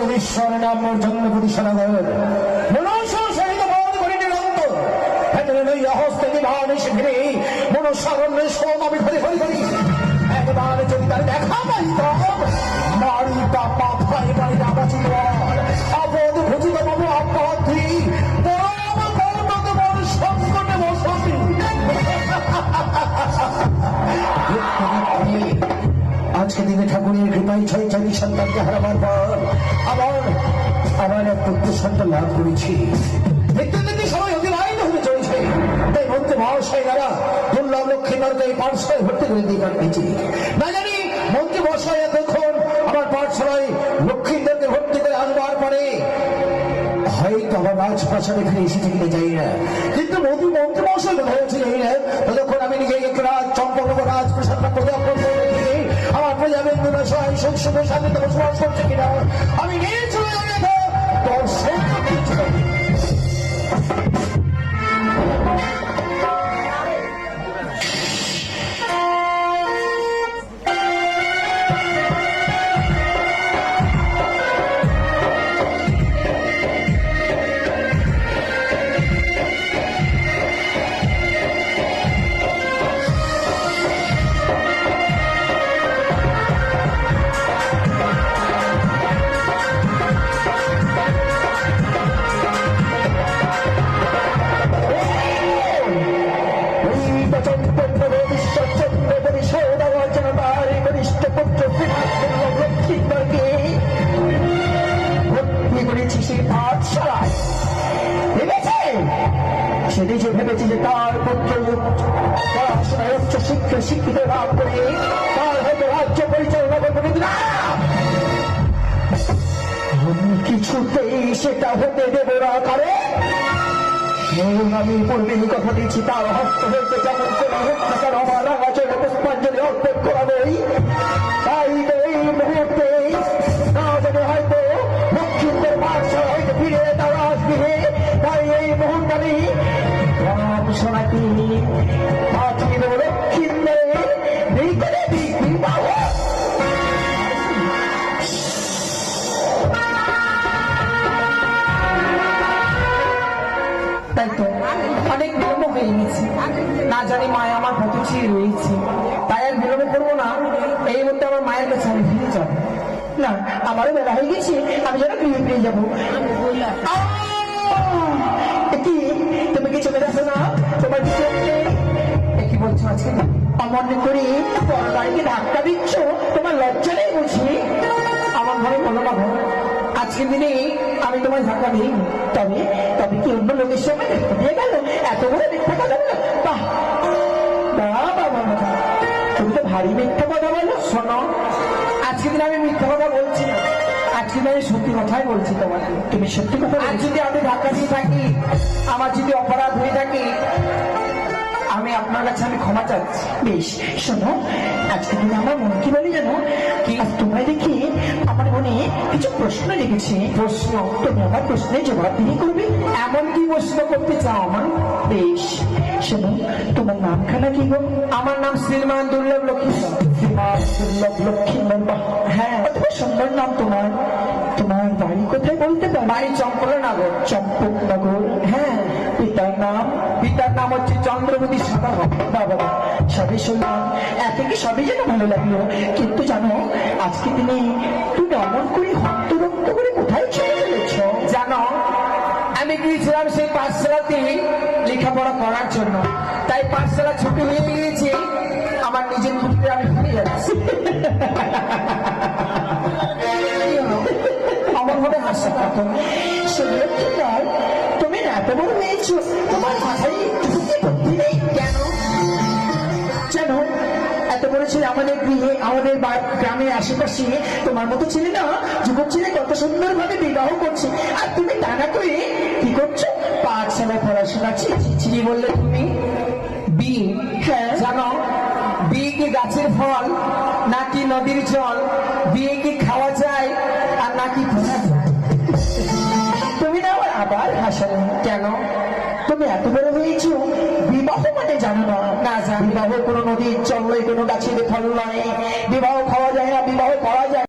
করে ঈশ্বর নাম জন্ম প্রতিষ্ঠানগর মনুষ্য সহিত বোধ করি নিরন্ত ভেতরে লইয়া হস্তে দিবান শিখরে মনুষ্যারণ্যে সোম আমি ধরে ধরে করি একবার যদি তার দেখা পাই মারিতা পাথায় বাড়িটা বাঁচিত আপদ ভুজিত বাবু বড় সংকটে বসতি। আজকে দিনে ঠাকুরের কৃপায় ছয় চারি সন্তানকে হারাবার পর আবার আবার এক পুত্র সন্তান লাভ করেছি। লক্ষ্মী ভর্তি করে পরে হয়তো আমার না। কিন্তু মন্ত্রী মহাশয় কোথায় আছে জানি না ততক্ষণ আমি নিজে এক রাজ সহায় সুখ সুখ শান্তিতে বসবাস করছে কিনা আমি নিয়ে যে ভেবেছি যে তার পড়াশোনায় উচ্চ শিক্ষা শিক্ষিত লাভ করে, তার হয়তো রাজ্য পরিচালনা করবে কিছুতেই সেটা হতে দেব না আমি পূর্বে কথা দিচ্ছি, তার হস্ত হইতে যেমন কোনো আমার পুষ্পাঞ্জলি অর্পণ তাই এই মুহূর্তে না হয়তো লক্ষ্মীদের পাঠশালা হয়তো ফিরে তারা আসবে। তাই এই মুহূর্তে আমি তাই তো অনেক বিলম্ব হয়ে গেছে। না জানি মায় আমার কত ছিঁড়ে রয়েছে। তাই আর বিলম্ব করব না। এই মধ্যে আমার মায়ের কাছে যাব। না, আমারও বেলা হয়ে গেছে। আমি যেন ফিরে ফিরে যাব। আহ! অমন করে পর বাড়িকে ধাক্কা দিচ্ছ, তোমার লজ্জা নেই বুঝি? আমার ঘরে বলো না। ঘর আজকের দিনে আমি তোমার ধাক্কা দিই। তবে তবে কি অন্য লোকের সঙ্গে দেখা দিয়ে গেল? এত বড় মিথ্যা কথা বলো। বাহ! বাবা তুমি তো ভারী মিথ্যা কথা বলো, শোনো। আজকে দিন আমি মিথ্যা কথা বলছি আজকে আমি সত্যি কথাই বলছি তোমাকে। তুমি সত্যি কথা আজ যদি আমি ধাক্কা দিয়ে থাকি, আমার যদি অপরাধ হয়ে থাকে আমি আপনার কাছে আমি ক্ষমা চাচ্ছি বেশ শোনো আজকে দিনে আমার মন কি বলে জানো? কি? তোমায় দেখি আমার মনে কিছু প্রশ্ন লেগেছে। প্রশ্ন? তুমি আমার প্রশ্নের জবাব দিয়ে করবে। এমন কি প্রশ্ন করতে চাও আমার? বেশ শোনো তোমার নামখানা কি গো? আমার নাম শ্রীমান দুর্লভ লক্ষ্মী। দুর্লভ লক্ষ্মী হ্যাঁ। সুন্দর নাম তোমার তোমার বাড়ি কোথায় বলতে পারো? বাড়ি চম্পকনগর চম্পকনগর হ্যাঁ। পিতার নাম? হচ্ছে চন্দ্রমতি সাগর বাবা সবই শুনলাম এত কি সবই যেন ভালো লাগল। কিন্তু জানো আজকে দিনে তুমি অমন করে হন্তরক্ত করে কোথায় চলে চলেছ জানো আমি গিয়েছিলাম সেই পাঠশালাতে লেখাপড়া করার জন্য। তাই পাঠশালা ছুটি হয়ে গিয়েছে আমার নিজের পুত্রে আমি ফিরে যাচ্ছি। আমার মনে হাসি কাটো সেগুলো কি তুমি এত বড় হয়েছো তোমার মাথায় ছেলে আমাদের গৃহে আমাদের গ্রামের আশেপাশে তোমার মতো ছেলে না যুবক ছেলে কত সুন্দর ভাবে বিবাহ করছে। আর তুমি টানা করে কি করছ? পাঠশালায় পড়াশোনা চিঠি বললে তুমি। হ্যাঁ। জানো বিয়ে কি গাছের ফল নাকি নদীর জল? বিয়ে কি খাওয়া যায় আর নাকি যায়? তুমি না আবার আবার হাসালে কেন? তুমি এত বড় হয়েছ বিবাহ মানে জানো না। না জানি। বিবাহ কোনো নদীর চল নয় কোনো গাছের ফল নয় বিবাহ খাওয়া যায় না বিবাহ করা যায়